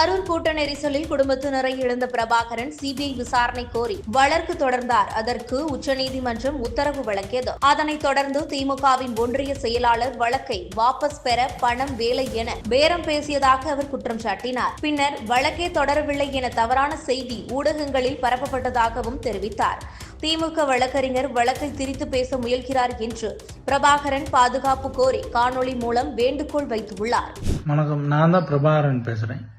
கரூர் கூட்ட நெரிசலில் குடும்பத்தினரை இழந்த பிரபாகரன் சிபிஐ விசாரணை கோரி வழக்கு தொடர்ந்தார். அதற்கு உச்சநீதிமன்றம் உத்தரவு வழங்கியது அதனைத் தொடர்ந்து திமுகவின் ஒன்றிய செயலாளர் வழக்கை வாபஸ் பெற பணம் வேலை என பேரம் பேசியதாக அவர் குற்றம் சாட்டினார். பின்னர் வழக்கே தொடரவில்லை என தவறான செய்தி ஊடகங்களில் பரப்பப்பட்டதாகவும் தெரிவித்தார். திமுக வழக்கறிஞர் வழக்கை திரித்து பேச முயல்கிறார் என்று பிரபாகரன் பாதுகாப்பு கோரி காணொளி மூலம் வேண்டுகோள் வைத்துள்ளார். வணக்கம். நான் தான் பிரபாகரன் பேசுறேன்.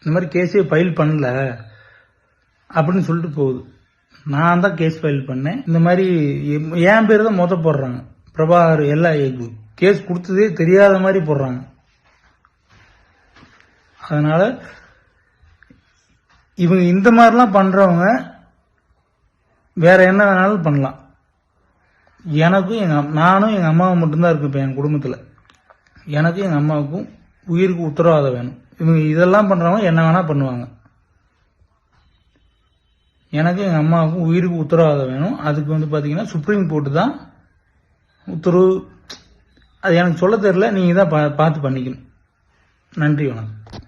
இந்த மாதிரி கேஸே ஃபைல் பண்ணல அப்படின்னு சொல்லிட்டு போகுது. நான் தான் கேஸ் ஃபைல் பண்ணேன். இந்த மாதிரி என் பேர் தான் மொத போடுறாங்க. பிரபாகர் எல்லா கேஸ் கொடுத்ததே தெரியாத மாதிரி போடுறாங்க. அதனால இவங்க இந்த மாதிரிலாம் பண்ணுறவங்க வேற என்ன வேணாலும் பண்ணலாம். எனக்கும் எங்கள் நானும் எங்கள் அம்மாவும் மட்டும்தான் இருக்கு இப்போ என் குடும்பத்தில். எனக்கும் எங்கள் அம்மாவுக்கும் உயிருக்கு உத்தரவாதம் வேணும். இவங்க இதெல்லாம் பண்ணுறவங்க என்ன வேணால் பண்ணுவாங்க. எனக்கு எங்கள் அம்மாவுக்கும் உயிருக்கு உத்தரவாதம் வேணும். அதுக்கு வந்து பார்த்தீங்கன்னா சுப்ரீம் கோர்ட்டு தான் உத்தரவு. அது எனக்கு சொல்ல தெரியல. நீங்கள் தான் பா- பார்த்து பண்ணிக்கணும். நன்றி வணக்கம்.